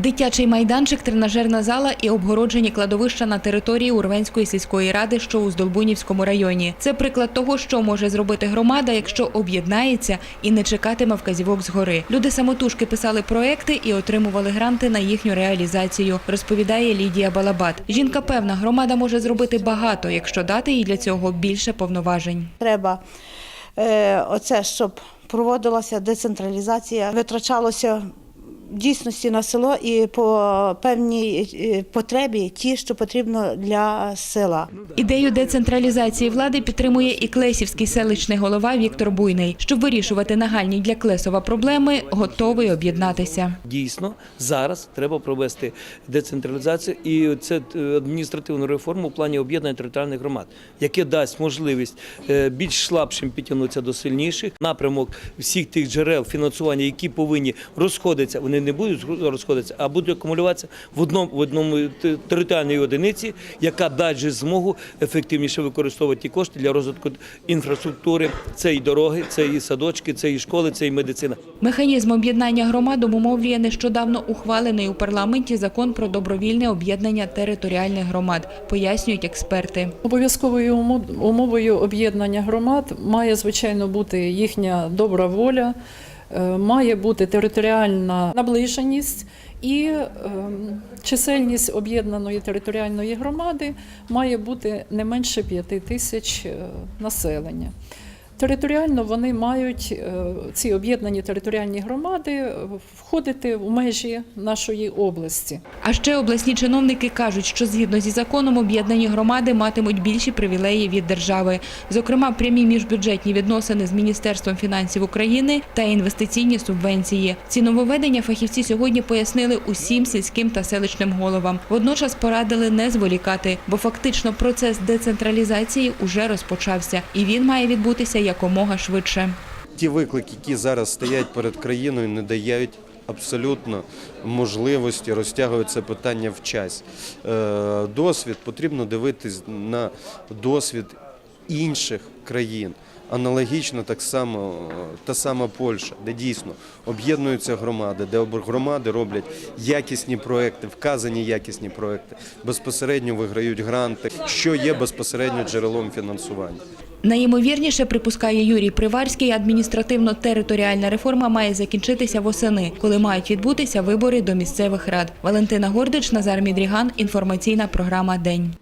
Дитячий майданчик, тренажерна зала і обгороджені кладовища на території Урвенської сільської ради, що у Здолбунівському районі. Це приклад того, що може зробити громада, якщо об'єднається і не чекатиме вказівок згори. Люди самотужки писали проекти і отримували гранти на їхню реалізацію, розповідає Лідія Балабат. Жінка певна, громада може зробити багато, якщо дати їй для цього більше повноважень. Треба е, оце, щоб проводилася децентралізація, витрачалося дійсності на село і по певній потребі ті, що потрібно для села. Ідею децентралізації влади підтримує і Клесівський селищний голова Віктор Буйний. Щоб вирішувати нагальні для Клесова проблеми, готовий об'єднатися. Дійсно, зараз треба провести децентралізацію і це е, адміністративну реформу в плані об'єднання територіальних громад, яке дасть можливість е, більш слабшим підтягнутися до сильніших. Напрямок всіх тих джерел фінансування, які повинні розходитися, вони не будуть розходитися, а будуть акумулюватися в одному в одному те- територіальній одиниці, яка дасть змогу ефективніше використовувати ті кошти для розвитку інфраструктури. Це і дороги, це і садочки, це і школи, це і медицина. Механізм об'єднання громад обумовлює нещодавно ухвалений у парламенті закон про добровільне об'єднання територіальних громад, пояснюють експерти. Обов'язковою умовою об'єднання громад має, звичайно, бути їхня добра воля, має бути територіальна наближеність і ем, чисельність об'єднаної територіальної громади має бути не менше 5 тисяч е, населення. Територіально вони мають е, ці об'єднані територіальні громади е, входити в межі нашої області. А ще обласні чиновники кажуть, що згідно зі законом об'єднані громади матимуть більші привілеї від держави, зокрема прямі міжбюджетні відносини з Міністерством фінансів України та інвестиційні субвенції. Ці нововведення фахівці сьогодні пояснили усім сільським та селищним головам. Водночас порадили не зволікати, бо фактично процес децентралізації уже розпочався, і він має відбутися якомога швидше. ті виклики, які зараз стоять перед країною, не дають абсолютно можливості розтягувати це питання в час. Е, Досвід потрібно дивитись на досвід інших країн. Аналогічно так само та сама Польща, де дійсно об'єднуються громади, де громади роблять якісні проекти, вказані якісні проекти, безпосередньо виграють гранти, що є безпосередньо джерелом фінансування. Найімовірніше, припускає Юрій Приварський, адміністративно-територіальна реформа має закінчитися восени, коли мають відбутися вибори до місцевих рад. Валентина Гордич, Назар Мідріган. Інформаційна програма День.